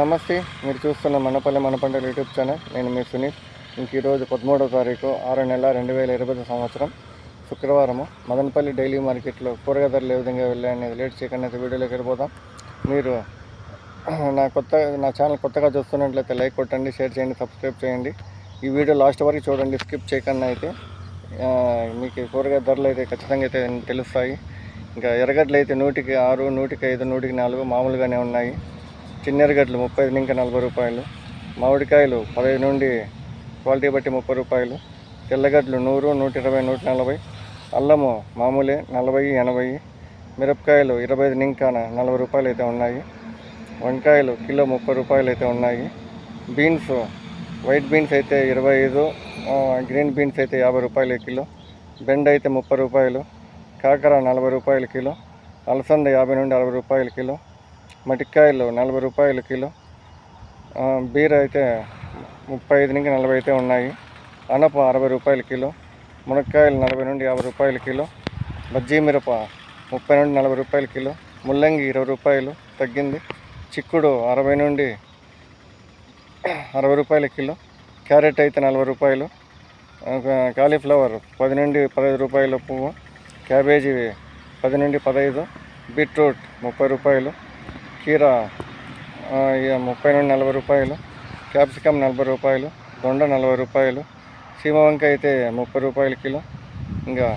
నమస్తే మీరు చూస్తున్న మనపల్లి మనపంటల యూట్యూబ్ ఛానల్. నేను మీ సునీల్. ఇంక ఈరోజు పదమూడవ తారీఖు ఆరో నెల రెండు వేల ఇరవై సంవత్సరం శుక్రవారము. మదనపల్లి డైలీ మార్కెట్లో కూరగాయ ధరలు ఏ విధంగా వెళ్ళాయి లేట్ చేయకుండా అయితే వీడియోలోకి వెళ్ళిపోదాం. మీరు నా కొత్త నా ఛానల్ కొత్తగా చూస్తున్నట్లయితే లైక్ కొట్టండి షేర్ చేయండి సబ్స్క్రైబ్ చేయండి. ఈ వీడియో లాస్ట్ వరకు చూడండి స్కిప్ చేయకుండా అయితే మీకు కూరగాయ ధరలు అయితే ఖచ్చితంగా అయితే తెలుస్తాయి. ఇంకా ఎర్రగడ్డలు అయితే నూటికి ఆరు నూటికి ఐదు నూటికి నాలుగు మామూలుగానే ఉన్నాయి. చిన్నెరగడ్లు ముప్పై ఐదు ఇంకా నలభై రూపాయలు. మామిడికాయలు పదహైదు నుండి క్వాలిటీ బట్టి ముప్పై రూపాయలు. తెల్లగడ్డలు నూరు నూట ఇరవై నూట నలభై. అల్లము మామూలే నలభై ఎనభై. మిరపకాయలు ఇరవై ఐదు నింకాన నలభై రూపాయలు అయితే ఉన్నాయి. వంకాయలు కిలో ముప్పై రూపాయలు అయితే ఉన్నాయి. బీన్స్ వైట్ బీన్స్ అయితే ఇరవై ఐదు గ్రీన్ బీన్స్ అయితే యాభై రూపాయలు కిలో. బెండ అయితే ముప్పై రూపాయలు. కాకర నలభై రూపాయలు కిలో. అలసంద యాభై నుండి అరవై రూపాయలు కిలో. మటికాయలు నలభై రూపాయలు కిలో. బీర అయితే ముప్పై ఐదు నుంచి నలభై అయితే ఉన్నాయి. అనప అరవై రూపాయలు కిలో. మునక్కాయలు నలభై నుండి యాభై రూపాయలు కిలో. బజ్జీ మిరప ముప్పై నుండి నలభై రూపాయలు కిలో. ముల్లంగి ఇరవై రూపాయలు తగ్గింది. చిక్కుడు అరవై నుండి అరవై రూపాయల కిలో. క్యారెట్ అయితే నలభై రూపాయలు. కాలీఫ్లవర్ పది నుండి పదహైదు రూపాయల పువ్వు. క్యాబేజీ పది నుండి పదహైదు. బీట్రూట్ ముప్పై రూపాయలు. కీర ఇక ముప్పై నుండి నలభై రూపాయలు క్యాప్సికమ్ నలభై రూపాయలు దొండ నలభై రూపాయలు సీమ వంకాయ అయితే ముప్పై రూపాయల కిలో ఇంకా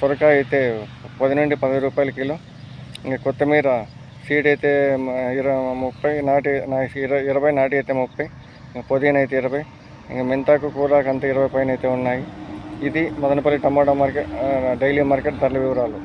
సొరకాయ అయితే పది నుండి పది రూపాయల కిలో ఇంకా కొత్తిమీర సీడ్ అయితే ఇరవై ముప్పై నాటి నా ఇరవై ఇరవై నాటి అయితే ముప్పై ఇంకా పుదీనా అయితే ఇరవై ఇంకా మెంతాకు కూరాకు అంతా ఇరవై పైన అయితే ఉన్నాయి. ఇది Madanapalle tomato market daily market ధరల వివరాలు.